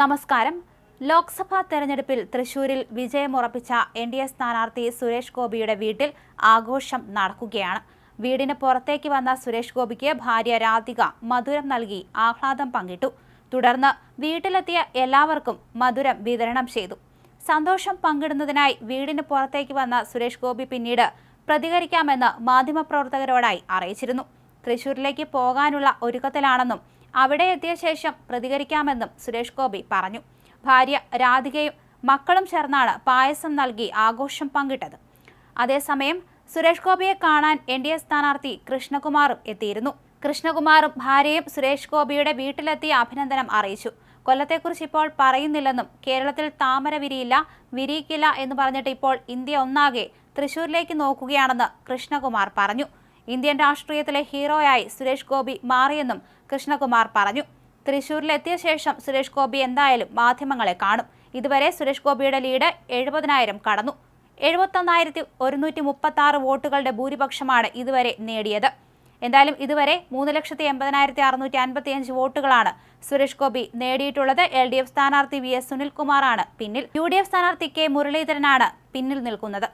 നമസ്കാരം. ലോക്സഭാ തെരഞ്ഞെടുപ്പിൽ തൃശൂരിൽ വിജയമുറപ്പിച്ച എൻ ഡി എ സ്ഥാനാർത്ഥി സുരേഷ് ഗോപിയുടെ വീട്ടിൽ ആഘോഷം നടക്കുകയാണ്. വീടിന് പുറത്തേക്ക് വന്ന സുരേഷ് ഗോപിക്ക് ഭാര്യ രാധിക മധുരം നൽകി ആഹ്ലാദം പങ്കിട്ടു. തുടർന്ന് വീട്ടിലെത്തിയ എല്ലാവർക്കും മധുരം വിതരണം ചെയ്തു. സന്തോഷം പങ്കിടുന്നതിനായി വീടിന് പുറത്തേക്ക് വന്ന സുരേഷ് ഗോപി പിന്നീട് പ്രതികരിക്കാമെന്ന് മാധ്യമപ്രവർത്തകരോടായി അറിയിച്ചിരുന്നു. തൃശൂരിലേക്ക് പോകാനുള്ള ഒരുക്കത്തിലാണെന്നും അവിടെ എത്തിയ ശേഷം പ്രതികരിക്കാമെന്നും സുരേഷ് ഗോപി പറഞ്ഞു. ഭാര്യ രാധികയും മക്കളും ചേർന്നാണ് പായസം നൽകി ആഘോഷം പങ്കിട്ടത്. അതേസമയം സുരേഷ് ഗോപിയെ കാണാൻ എൻ ഡി എ സ്ഥാനാർത്ഥി കൃഷ്ണകുമാറും എത്തിയിരുന്നു. കൃഷ്ണകുമാറും ഭാര്യയും സുരേഷ് ഗോപിയുടെ വീട്ടിലെത്തി അഭിനന്ദനം അറിയിച്ചു. കൊല്ലത്തെക്കുറിച്ച് ഇപ്പോൾ പറയുന്നില്ലെന്നും കേരളത്തിൽ താമര വിരിയില്ല വിരിയിക്കില്ല എന്ന് പറഞ്ഞിട്ട് ഇപ്പോൾ ഇന്ത്യ ഒന്നാകെ തൃശൂരിലേക്ക് നോക്കുകയാണെന്ന് കൃഷ്ണകുമാർ പറഞ്ഞു. ഇന്ത്യൻ രാഷ്ട്രീയത്തിലെ ഹീറോയായി സുരേഷ് ഗോപി മാറിയെന്നും കൃഷ്ണകുമാർ പറഞ്ഞു. തൃശൂരിലെത്തിയ ശേഷം സുരേഷ് ഗോപി എന്തായാലും മാധ്യമങ്ങളെ കാണും. ഇതുവരെ സുരേഷ് ഗോപിയുടെ ലീഡ് എഴുപതിനായിരം കടന്നു. എഴുപത്തൊന്നായിരത്തി ഒരുന്നൂറ്റി മുപ്പത്തി ആറ് വോട്ടുകളുടെ ഭൂരിപക്ഷമാണ് ഇതുവരെ നേടിയത്. എന്തായാലും ഇതുവരെ മൂന്ന് ലക്ഷത്തി എൺപതിനായിരത്തി അറുന്നൂറ്റി അൻപത്തി അഞ്ച് വോട്ടുകളാണ് സുരേഷ് ഗോപി നേടിയിട്ടുള്ളത്. എൽ ഡി എഫ് സ്ഥാനാർത്ഥി വി എസ് സുനിൽകുമാറാണ് പിന്നിൽ. യു ഡി എഫ് സ്ഥാനാർത്ഥി കെ മുരളീധരനാണ് പിന്നിൽ നിൽക്കുന്നത്.